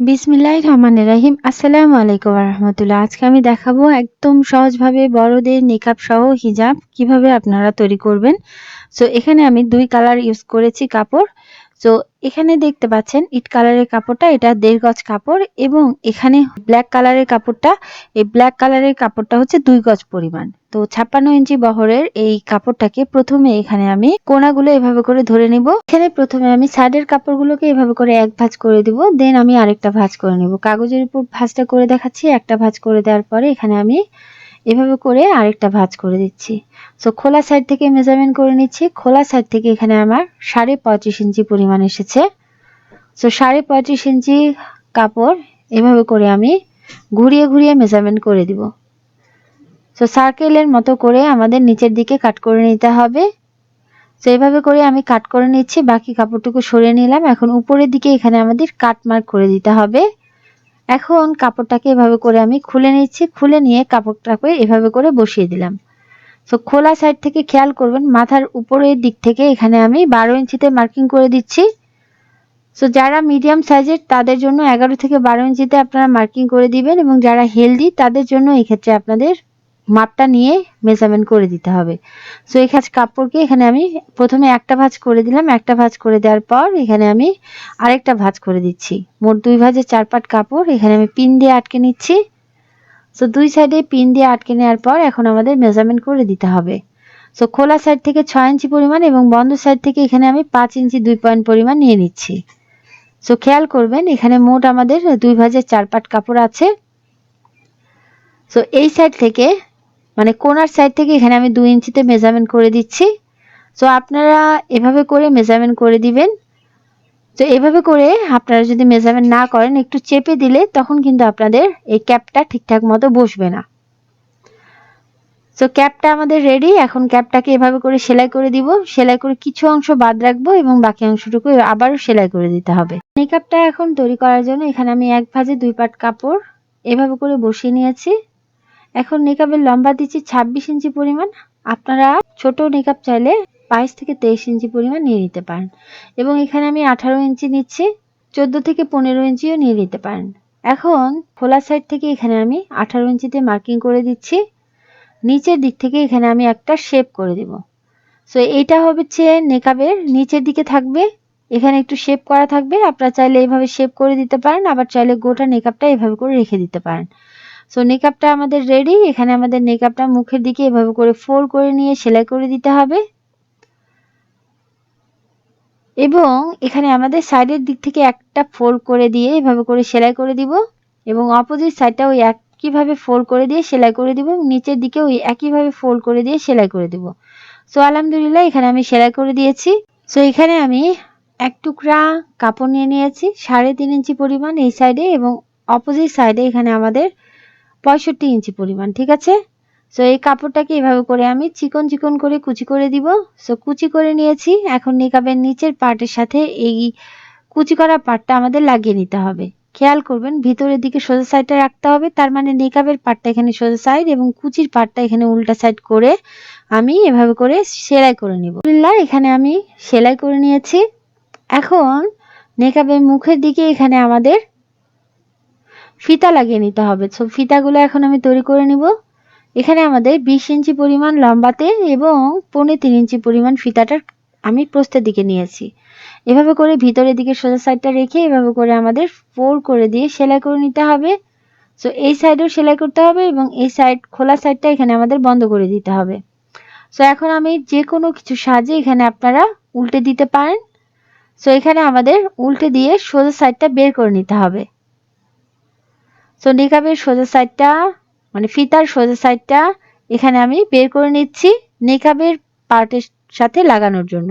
বিসমিল্লাহির রহমানির রাহিম। আসসালামু আলাইকুম রহমতুল্লাহ। আজকে আমি দেখাবো একদম সহজভাবে বড়দের নিকাব সহ হিজাব কীভাবে আপনারা তৈরি করবেন। সো এখানে আমি দুই কালার ইউজ করেছি কাপড়। সো এখানে দেখতে পাচ্ছেন ইট কালারের কাপড়টা, এটা দেড় গজ কাপড় এবং এখানে ব্ল্যাক কালারের কাপড়টা, এই ব্ল্যাক কালারের কাপড়টা হচ্ছে দুই গজ পরিমাণ। তো ছাপ্পান্ন ইঞ্চি বহরের এই কাপড়টাকে প্রথমে এখানে আমি কোনাগুলো এভাবে করে ধরে নিব। এখানে প্রথমে আমি সাইডের কাপড়গুলোকে এভাবে করে এক ভাঁজ করে দিব দেন আমি আরেকটা ভাঁজ করে নিব। কাগজের উপর ভাঁজটা করে দেখাচ্ছি, একটা ভাঁজ করে দেওয়ার পরে এখানে আমি এভাবে করে আরেকটা ভাঁজ করে দিচ্ছি। সো খোলা সাইড থেকে মেজারমেন্ট করে নিচ্ছি। খোলা সাইড থেকে এখানে আমার সাড়ে পঁয়ত্রিশ ইঞ্চি পরিমাণ এসেছে। সো সাড়ে পঁয়ত্রিশ ইঞ্চি কাপড় এভাবে করে আমি ঘুরিয়ে ঘুরিয়ে মেজারমেন্ট করে দিব। সো সার্কেলের মতো করে আমাদের নিচের দিকে কাট করে নিতে হবে। তো এইভাবে করে আমি কাট করে নিচ্ছি। বাকি কাপড়টুকু সরিয়ে নিলাম। এখন উপরের দিকে এখানে আমাদের কাট মার্ক করে দিতে হবে। এখন কাপড়টাকে এভাবে করে আমি খুলে নিচ্ছি, খুলে নিয়ে কাপড়টাকে এভাবে করে বসিয়ে দিলাম। তো খোলা সাইড থেকে খেয়াল করবেন, মাথার উপরের দিক থেকে এখানে আমি বারো ইঞ্চিতে মার্কিং করে দিচ্ছি। তো যারা মিডিয়াম সাইজের তাদের জন্য এগারো থেকে বারো ইঞ্চিতে আপনারা মার্কিং করে দিবেন এবং যারা হেলদি তাদের জন্য এক্ষেত্রে আপনাদের মাপটা নিয়ে মেজারমেন্ট করে দিতে হবে। সো এই খাজ কাপড়কে এখানে আমি প্রথমে একটা ভাঁজ করে দিলাম। একটা ভাঁজ করে দেওয়ার পর এখানে আমি আরেকটা ভাঁজ করে দিচ্ছি। মোট দুই ভাঁজের চার পাট কাপড় এখানে আমি পিন দিয়ে আটকে নিচ্ছি। সো দুই সাইডে পিন দিয়ে আটকে নেওয়ার পর এখন আমাদের মেজারমেন্ট করে দিতে হবে। সো খোলা সাইড থেকে ছয় ইঞ্চি পরিমাণ এবং বন্ধ সাইড থেকে এখানে আমি পাঁচ ইঞ্চি দুই পয়েন্ট পরিমাণ নিয়ে নিচ্ছি। সো খেয়াল করবেন এখানে মোট আমাদের দুই ভাঁজের চার পাট কাপড় আছে। সো এই সাইড থেকে মানে কোনার সাইড থেকে এখানে আমি দুই ইঞ্চিতে মেজারমেন্ট করে দিচ্ছি। তো আপনারা এভাবে করে মেজারমেন্ট করে দিবেন। তো এভাবে করে আপনারা যদি মেজারমেন্ট না করেন, একটু চেপে দিলে তখন কিন্তু আপনাদের এই ক্যাপটা ঠিকঠাক মতো বসবে না। তো ক্যাপটা আমাদের রেডি এখন ক্যাপটাকে এভাবে করে সেলাই করে দিব। সেলাই করে কিছু অংশ বাদ রাখব এবং বাকি অংশটুকু আবারও সেলাই করে দিতে হবে। মেকআপটা এখন তৈরি করার জন্য এখানে আমি এক ভাজে দুই পাট কাপড় এভাবে করে বসিয়ে নিয়েছি। এখন নিকাবের লম্বা দিচ্ছি ছাব্বিশ ইঞ্চি পরিমাণ। আপনারা ছোট নিকাব চাইলে বাইশ থেকে তেইশ ইঞ্চি পরিমাণ নিয়ে নিতে পারেন। এবং এখানে আমি আঠারো ইঞ্চি নিচ্ছি, চোদ্দ থেকে পনেরো ইঞ্চিও নিয়ে নিতে পারেন। এখন খোলা সাইড থেকে এখানে আমি আঠারো ইঞ্চিতে মার্কিং করে দিচ্ছি। নিচের দিক থেকে এখানে আমি একটা শেপ করে দিব। সো এইটা হচ্ছে নেকাবের নিচের দিকে থাকবে। এখানে একটু শেপ করা থাকবে। আপনারা চাইলে এইভাবে শেপ করে দিতে পারেন, আবার চাইলে গোটা নেকাবটা এভাবে করে রেখে দিতে পারেন। সো নেকআপটা আমাদের রেডি এখানে আমাদের নেকআপটা মুখের দিকে এভাবে করে ফোল্ড করে নিয়ে সেলাই করে দিতে হবে। এবং এখানে আমাদের সাইডের দিক থেকে একটা ফোল্ড করে দিয়ে এভাবে করে সেলাই করে দিব। এবং অপোজিট সাইডটা ওই একইভাবে ফোল্ড করে দিয়ে সেলাই করে দিব নিচের দিকে ওই একইভাবে ফোল্ড করে দিয়ে সেলাই করে দিব। সো আলহামদুলিল্লাহ এখানে আমি সেলাই করে দিয়েছি। সো এখানে আমি এক টুকরা কাপড় নিয়ে নিয়েছি, সাড়ে তিন ইঞ্চি পরিমাণ এই সাইডে এবং অপোজিট সাইডে এখানে আমাদের পঁয়ষট্টি ইঞ্চি পরিমাণ, ঠিক আছে? সো এই কাপড়টাকে এভাবে করে আমি চিকন চিকন করে কুচি করে দিব। সো কুচি করে নিয়েছি। এখন নিকাবের নিচের পার্টের সাথে এই কুচি করা পার্টটা আমাদের লাগিয়ে নিতে হবে। খেয়াল করবেন, ভিতরের দিকে সোজা সাইডটা রাখতে হবে। তার মানে নিকাবের পার্টটা এখানে সোজা সাইড এবং কুচির পার্টটা এখানে উল্টা সাইড করে আমি এভাবে করে সেলাই করে নিব। এখানে আমি সেলাই করে নিয়েছি। এখন নেকাবের মুখের দিকে এখানে আমাদের ফিতা লাগিয়ে নিতে হবে। সো ফিতাগুলো এখন আমি তৈরি করে নিব। এখানে আমাদের বিশ ইঞ্চি পরিমাণ লম্বাতে এবং পৌনে তিন ইঞ্চি পরিমাণ ফিতাটার আমি প্রস্তের দিকে নিয়েছি। এভাবে করে ভিতরের দিকে সোজা সাইডটা রেখে এভাবে করে আমাদের ফোর করে দিয়ে সেলাই করে নিতে হবে। সো এই সাইডেও সেলাই করতে হবে এবং এই সাইড খোলা সাইডটা এখানে আমাদের বন্ধ করে দিতে হবে। সো এখন আমি যে কোনো কিছু সাজে এখানে আপনারা উল্টে দিতে পারেন। সো এখানে আমাদের উল্টে দিয়ে সোজা সাইডটা বের করে নিতে হবে। নিকাবের সোজা সাইডটা মানে ফিতার সোজা সাইডটা এখানে আমি বের করে নিচ্ছি নিকাবের পার্টের সাথে লাগানোর জন্য।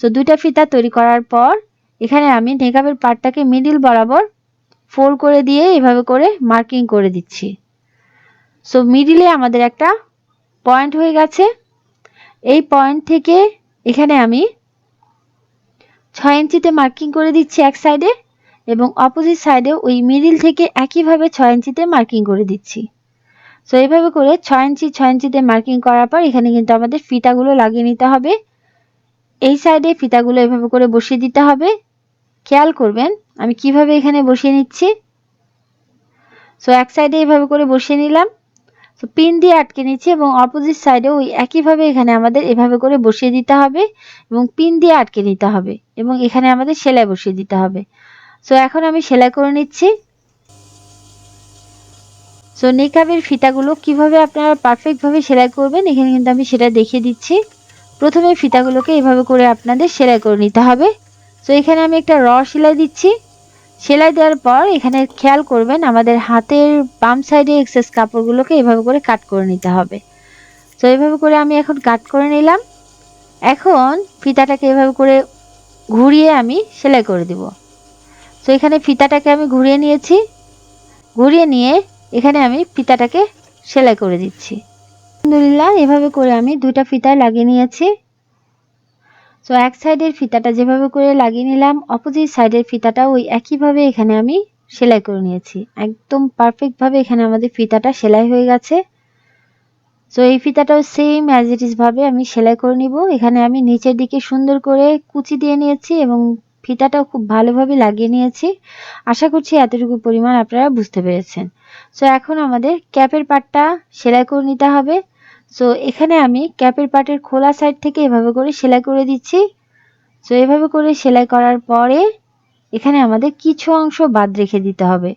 সো দুইটা ফিতা তৈরি করার পর, এখানে আমি নেকাবের পার্টটাকে মিডিল বরাবর ফোল্ড করে দিয়ে এভাবে করে মার্কিং করে দিচ্ছি। সো মিডিলে আমাদের একটা পয়েন্ট হয়ে গেছে। এই পয়েন্ট থেকে এখানে আমি ছয় ইঞ্চিতে মার্কিং করে দিচ্ছি এক সাইডে এবং অপোজিট সাইডে ওই মিডিল থেকে একইভাবে ছয় ইঞ্চিতে মার্কিং করে দিচ্ছি। সো এইভাবে করে ছয় ইঞ্চি, ছয় ইঞ্চিতে মার্কিং করার পর এখানে কিন্তু আমাদের ফিতাগুলো লাগিয়ে নিতে হবে। এই সাইডে ফিতাগুলো এভাবে করে বসিয়ে দিতে হবে। খেয়াল করবেন, আমি কীভাবে এখানে বসিয়ে নিচ্ছি। সো এক সাইডে এইভাবে করে বসিয়ে নিলাম। তো পিন দিয়ে আটকে নিচ্ছি এবং অপোজিট সাইডে ওই একইভাবে এখানে আমাদের এভাবে করে বসিয়ে দিতে হবে এবং পিন দিয়ে আটকে নিতে হবে এবং এখানে আমাদের সেলাই বসিয়ে দিতে হবে। সো এখন আমি সেলাই করে নিচ্ছি। সো নেকাবের ফিতাগুলো কীভাবে আপনারা পারফেক্টভাবে সেলাই করবেন, এখানে কিন্তু আমি সেটা দেখিয়ে দিচ্ছি। প্রথমে ফিতাগুলোকে এভাবে করে আপনাদের সেলাই করে নিতে হবে। সো এখানে আমি একটা র সেলাই দিচ্ছি। সেলাই দেওয়ার পর এখানে খেয়াল করবেন, আমাদের হাতের বাম সাইডে এক্সেস কাপড়গুলোকে এভাবে করে কাট করে নিতে হবে। তো এভাবে করে আমি এখন কাট করে নিলাম। এখন ফিতাটাকে এভাবে করে ঘুরিয়ে আমি সেলাই করে দিব। তো এখানে ফিতাটাকে আমি ঘুরিয়ে নিয়েছি। ঘুরিয়ে নিয়ে এখানে আমি ফিতাটাকে সেলাই করে দিচ্ছি। আলহামদুলিল্লাহ, এভাবে করে আমি দুইটা ফিতায় লাগিয়ে নিয়েছি। তো এক সাইডের ফিতাটা যেভাবে করে লাগিয়ে নিলাম, অপোজিট সাইডের ফিতাটা ওই একইভাবে এখানে আমি সেলাই করে নিয়েছি। একদম পারফেক্টভাবে এখানে আমাদের ফিতাটা সেলাই হয়ে গেছে। তো এই ফিতাটাও সেম অ্যাজ ইট ইজ ভাবে আমি সেলাই করে নিব। এখানে আমি নিচের দিকে সুন্দর করে কুচি দিয়ে নিয়েছি এবং ফিতাটাও খুব ভালোভাবে লাগিয়ে নিয়েছি। আশা করছি এতটুকু পরিমাণ আপনারা বুঝতে পেরেছেন। সো এখন আমাদের ক্যাপের পাটটা সেলাই করে নিতে হবে। সো এখানে আমি ক্যাপের পাটের খোলা সাইড থেকে এভাবে করে সেলাই করে দিচ্ছি। সো এভাবে করে সেলাই করার পরে এখানে আমাদের কিছু অংশ বাদ রেখে দিতে হবে।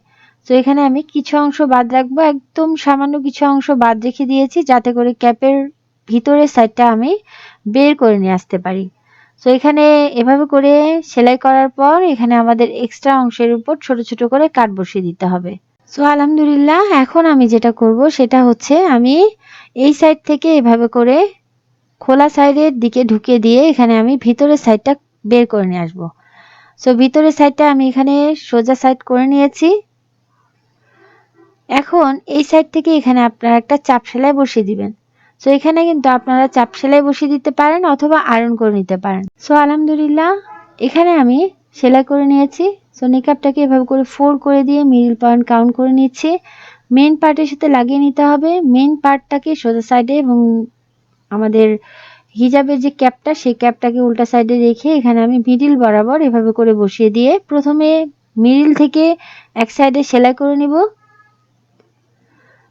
তো এখানে আমি কিছু অংশ বাদ রাখব, একদম সামান্য কিছু অংশ বাদ রেখে দিয়েছি যাতে করে ক্যাপের ভিতরের সাইডটা আমি বের করে নিয়ে আসতে পারি। তো এখানে এভাবে করে সেলাই করার পর এখানে আমাদের এক্সট্রা অংশের উপর ছোট ছোট করে কাট বসিয়ে দিতে হবে। সো আলহামদুলিল্লাহ, এখন আমি যেটা করব সেটা হচ্ছে আমি এই সাইড থেকে এভাবে করে খোলা সাইডের দিকে ঢুকে দিয়ে এখানে আমি ভিতরের সাইডটা বের করে নিয়ে আসব। সো ভিতরের সাইডটা আমি এখানে সোজা সাইড করে নিয়েছি। এখন এই সাইড থেকে এখানে আপনারা একটা চাপ সেলাই বসিয়ে দিবেন। সো এখানে কিন্তু আপনারা চাপ সেলাই বসিয়ে দিতে পারেন অথবা আয়রন করে নিতে পারেন। সো আলহামদুলিল্লাহ, এখানে আমি সেলাই করে নিয়েছি। সো নিকাপটাকে এভাবে করে ফোর করে দিয়ে মিডিল পয়েন্ট কাউন্ট করে নিচ্ছি। মেন পার্টের সাথে লাগিয়ে নিতে হবে। মেন পার্টটাকে সোজা সাইডে এবং আমাদের হিজাবের যে ক্যাপটা, সেই ক্যাপটাকে উল্টা সাইডে রেখে এখানে আমি মিডিল বরাবর এভাবে করে বসিয়ে দিয়ে প্রথমে মিডিল থেকে এক সাইডে সেলাই করে নিব।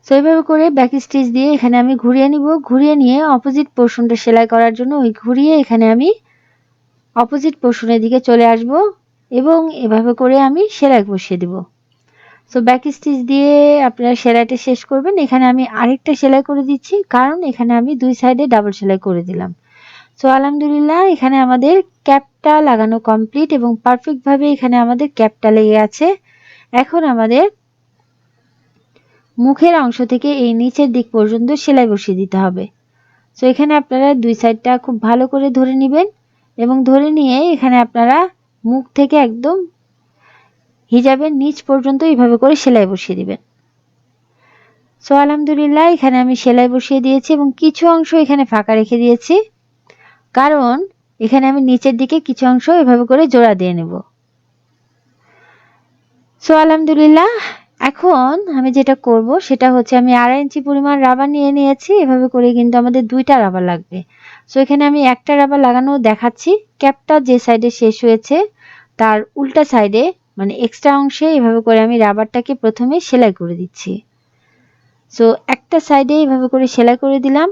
সো এইভাবে করে ব্যাক স্টিচ দিয়ে এখানে আমি ঘুরিয়ে নিব। ঘুরিয়ে নিয়ে অপোজিট পোর্শনটা সেলাই করার জন্য ওই ঘুরিয়ে এখানে আমি অপোজিট পোর্শনের দিকে চলে আসব এবং এভাবে করে আমি সেলাই বসিয়ে দিব। সো ব্যাক স্টিচ দিয়ে আপনারা সেলাইটা শেষ করবেন। এখানে আমি আরেকটা সেলাই করে দিচ্ছি, কারণ এখানে আমি দুই সাইডে ডাবল সেলাই করে দিলাম। সো আলহামদুলিল্লাহ, এখানে আমাদের ক্যাপটা লাগানো কমপ্লিট এবং পারফেক্টভাবে এখানে আমাদের ক্যাপটা লেগে আছে। এখন আমাদের মুখের অংশ থেকে এই নিচের দিক পর্যন্ত সেলাই বসিয়ে দিতে হবে। সো এখানে আপনারা দুই সাইডটা খুব ভালো করে ধরে নেবেন এবং ধরে নিয়ে এখানে আপনারা মুখ থেকে একদম হিজাবের নিচ পর্যন্ত এইভাবে করে সেলাই বসিয়ে দিবেন। সো আলহামদুলিল্লাহ, এখানে আমি সেলাই বসিয়ে দিয়েছি এবং কিছু অংশ এখানে ফাঁকা রেখে দিয়েছি। কারণ এখানে আমি নিচের দিকে কিছু অংশ এভাবে করে জোড়া দিয়ে নেব। সো আলহামদুলিল্লাহ এখন আমি যেটা করব সেটা হচ্ছে আমি আড়াই ইঞ্চি পরিমাণ রাবার নিয়ে নিয়েছি, এভাবে করে কিন্তু আমাদের দুইটা রাবার লাগবে। সো এখানে আমি একটা রাবার লাগানো দেখাচ্ছি। ক্যাপটা যে সাইডে শেষ হয়েছে, তার উল্টা সাইডে মানে এক্সট্রা অংশে এভাবে করে আমি রাবারটাকে প্রথমে সেলাই করে দিচ্ছি। সো একটা সাইডে এভাবে করে সেলাই করে দিলাম।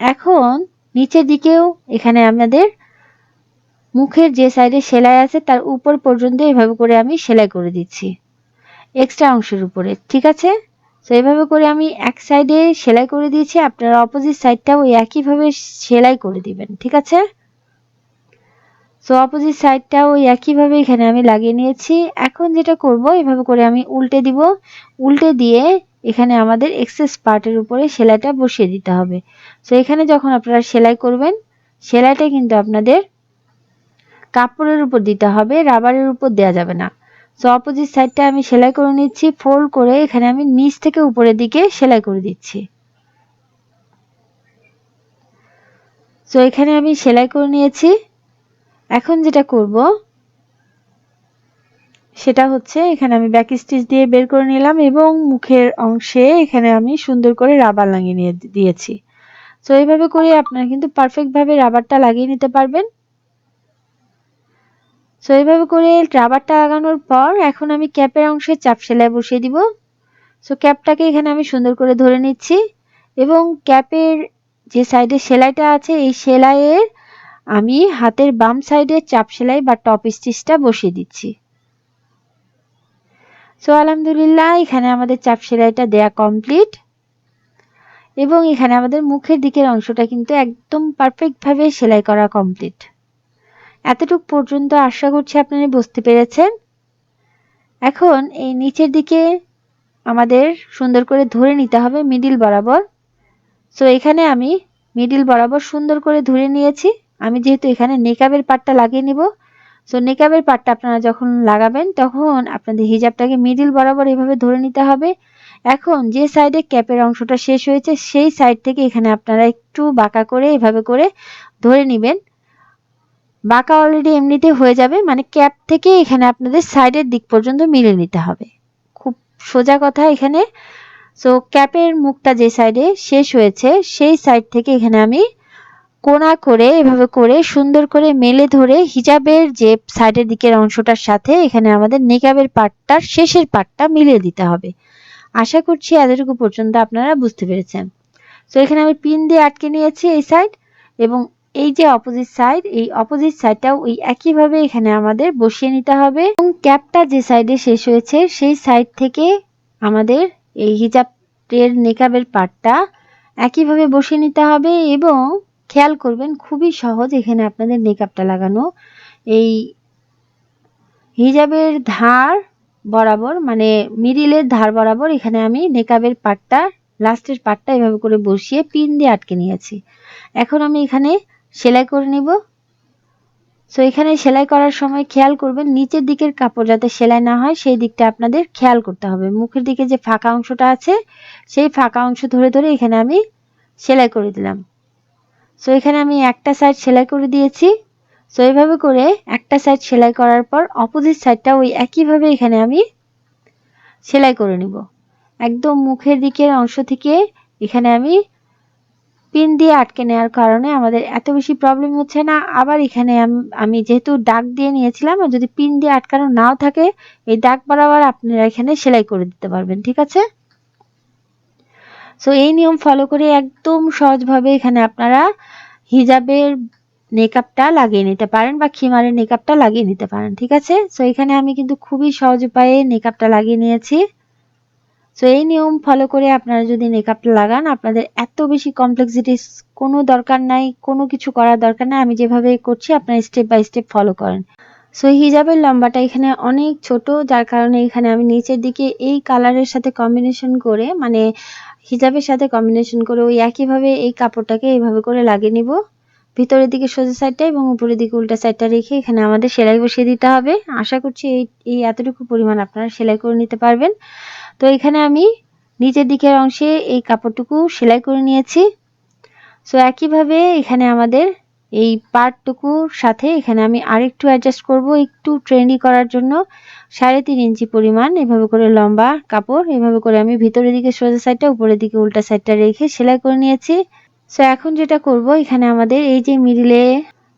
এখন নিচের দিকেও এখানে আমাদের মুখের যে সাইডে সেলাই আছে, তার উপর পর্যন্ত এভাবে করে আমি সেলাই করে দিচ্ছি। এক্সট্রা অংশের উপরে, ঠিক আছে? তো এইভাবে করে আমি এক সাইডে সেলাই করে দিয়েছি, আপনারা অপোজিট সাইডটাও একইভাবে সেলাই করে দিবেন, ঠিক আছে? সো অপোজিট সাইডটাও ওই একইভাবে এখানে আমি লাগিয়ে নিয়েছি। এখন যেটা করব, এভাবে করে আমি উল্টে দিব। উল্টে দিয়ে এখানে আমাদের এক্সেস পার্টের উপরে সেলাইটা বসিয়ে দিতে হবে। সো এখানে যখন আপনারা সেলাই করবেন, সেলাইটা কিন্তু আপনাদের কাপড়ের উপর দিতে হবে, রাবারের উপর দেওয়া যাবে না। সো অপোজিট সাইডটা আমি সেলাই করে নিচ্ছি ফোল্ড করে এখানে আমি নিচ থেকে উপরের দিকে সেলাই করে দিচ্ছি। সো এখানে আমি সেলাই করে নিয়েছি। এখন যেটা করব, সেটা হচ্ছে এখানে আমি ব্যাক স্টিচ দিয়ে বের করে নিলাম এবং মুখের অংশে এখানে আমি সুন্দর করে রাবার লাগিয়ে নিয়ে দিয়েছি। তো এইভাবে করে আপনারা কিন্তু পারফেক্টভাবে রাবারটা লাগিয়ে নিতে পারবেন। সো এইভাবে করে রাবারটা লাগানোর পর এখন আমি ক্যাপের অংশে চাপ সেলাই বসিয়ে দিব। সো ক্যাপটাকে এখানে আমি সুন্দর করে ধরে নিচ্ছি এবং ক্যাপের যে সাইডে সেলাইটা আছে, এই সেলাইয়ের আমি হাতের বাম সাইডে চাপ সেলাই বা টপ স্টিচটা বসিয়ে দিচ্ছি। সো আলহামদুলিল্লাহ, এখানে আমাদের চাপ সেলাইটা দেয়া কমপ্লিট এবং এখানে আমাদের মুখের দিকের অংশটা কিন্তু একদম পারফেক্টভাবে সেলাই করা কমপ্লিট এতটুক পর্যন্ত আশা করছি আপনারা বুঝতে পেরেছেন। এখন এই নিচের দিকে আমাদের সুন্দর করে ধরে নিতে হবে মিডিল বরাবর। সো এখানে আমি মিডিল বরাবর সুন্দর করে ধরে নিয়েছি। আমি যেহেতু এখানে নেকাবের পাটটা লাগিয়ে নিব। সো নেকাবের পাটটা আপনারা যখন লাগাবেন, তখন আপনাদের হিজাবটাকে মিডিল বরাবর এভাবে ধরে নিতে হবে। এখন যে সাইডে ক্যাপের অংশটা শেষ হয়েছে, সেই সাইড থেকে এখানে আপনারা একটু বাঁকা করে এভাবে করে ধরে নেবেন। বাঁকা অলরেডি এমনিতে হয়ে যাবে মানে ক্যাপ থেকে এখানে আপনাদের সাইডের দিক পর্যন্ত মিলে নিতে হবে। খুব সোজা কথা এখানে। সো ক্যাপের মুখটা যে সাইডে শেষ হয়েছে, সেই সাইড থেকে এখানে আমি কোনা করে, এভাবে করে, সুন্দর করে মেলে ধরে হিজাবের যে সাইডের দিকের অংশটার সাথে এখানে আমাদের নেকাবের পাটটার শেষের পাটটা মিলিয়ে দিতে হবে। আশা করছি এতটুকু পর্যন্ত আপনারা বুঝতে পেরেছেন। তো এখানে আমি পিন দিয়ে আটকে নিয়েছি এই সাইড এবং এই যে অপোজিট সাইড এই অপোজিট সাইডটাও ওই একইভাবে এখানে আমাদের বসিয়ে নিতে হবে। এবং ক্যাপটা যে সাইডে শেষ হয়েছে, সেই সাইড থেকে আমাদের এই হিজাবের নেকাবের পাটটা একইভাবে বসিয়ে নিতে হবে এবং খেয়াল করবেন খুবই সহজ এখানে আপনাদের মেকআপটা লাগানো। এই হিজাবের ধার বরাবর মানে মিডিলের ধার বরাবর এখানে আমি নেকাবের পাটটা লাস্টের পাটটা এভাবে করে বসিয়ে পিন দিয়ে আটকে নিয়েছি। এখন আমি এখানে সেলাই করে নিব। সো এখানে সেলাই করার সময় খেয়াল করবেন, নিচের দিকের কাপড় যাতে সেলাই না হয়, সেই দিকটা আপনাদের খেয়াল করতে হবে। মুখের দিকে যে ফাঁকা অংশটা আছে, সেই ফাঁকা অংশ ধরে ধরে এখানে আমি সেলাই করে দিলাম। সো এখানে আমি একটা সাইড সেলাই করে দিয়েছি। সো এইভাবে করে একটা সাইড সেলাই করার পর অপোজিট সাইডটা ওই একইভাবে এখানে আমি সেলাই করে নিব। একদম মুখের দিকের অংশ থেকে এখানে আমি পিন দিয়ে আটকে নেওয়ার কারণে আমাদের এত বেশি প্রবলেম হচ্ছে না। আবার এখানে আমি যেহেতু দাগ দিয়ে নিয়েছিলাম যদি পিন দিয়ে আটকানো নাও থাকে, এই দাগ বরাবর আপনারা এখানে সেলাই করে দিতে পারবেন, ঠিক আছে? সো এই নিয়ম ফলো করে একদম সহজভাবে এখানে আপনারা হিজাবের মেকআপটা লাগিয়ে নিতে পারেন বা খিমারের মেকআপটা লাগিয়ে নিতে পারেন, ঠিক আছে? সো এখানে আমি কিন্তু খুবই সহজ উপায়ে মেকআপটা লাগিয়ে নিয়েছি। সো এই নিয়ম ফলো করে আপনারা যদি মেকআপটা লাগান, আপনাদের এত বেশি কমপ্লেক্সিটিস কোনো দরকার নাই, কোনো কিছু করার দরকার নাই। আমি যেভাবে করছি, আপনারা স্টেপ বাই স্টেপ ফলো করেন। সো হিজাবের লম্বাটা এখানে অনেক ছোট, যার কারণে এখানে আমি নিচের দিকে এই কালারের সাথে কম্বিনেশন করে মানে হিজাবের সাথে কম্বিনেশন করে ওই একইভাবে এই কাপড়টাকে এইভাবে করে লাগিয়ে নিব। ভিতরের দিকে সোজা সাইডটা এবং উপরের দিকে উল্টা সাইডটা রেখে এখানে আমাদের সেলাই বসিয়ে দিতে হবে। আশা করছি এই এই এতটুকু পরিমাণ আপনারা সেলাই করে নিতে পারবেন। তো এখানে আমি নিচের দিকের অংশে এই কাপড়টুকু সেলাই করে নিয়েছি। সো একইভাবে এখানে আমাদের এই পার্টটুকুর সাথে এখানে আমি আরেকটু অ্যাডজাস্ট করব একটু ট্রেন্ডি করার জন্য। সাড়ে তিন ইঞ্চি পরিমাণ এভাবে করে লম্বা কাপড়, এভাবে করে আমি ভিতরের দিকে সোজা সাইডটা উপরের দিকে উল্টা সাইডটা রেখে সেলাই করে নিয়েছি। সো এখন যেটা করব, এখানে আমাদের এই যে মিডিলে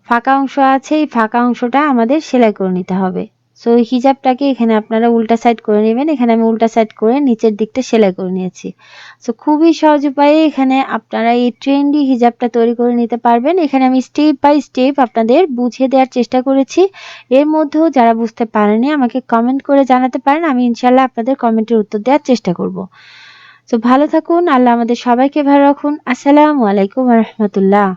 ফাঁকা অংশ আছে, এই ফাঁকা অংশটা আমাদের সেলাই করে নিতে হবে। সো হিজাবটাকে এখানে আপনারা উল্টা সাইড করে নেবেন। এখানে আমি উল্টা সাইড করে নিচের দিকটা সেলাই করে নিয়েছি। সো খুবই সহজ উপায়ে এখানে আপনারা এই ট্রেন্ডি হিজাবটা তৈরি করে নিতে পারবেন। এখানে আমি স্টেপ বাই স্টেপ আপনাদের বুঝিয়ে দেওয়ার চেষ্টা করেছি। এর মধ্যেও যারা বুঝতে পারেনি, আমাকে কমেন্ট করে জানাতে পারেন। আমি ইনশাল্লাহ আপনাদের কমেন্টের উত্তর দেওয়ার চেষ্টা করব। তো ভালো থাকুন। আল্লাহ আমাদের সবাইকে ভালো রাখুন। আসসালামু আলাইকুম রহমতুল্লাহ।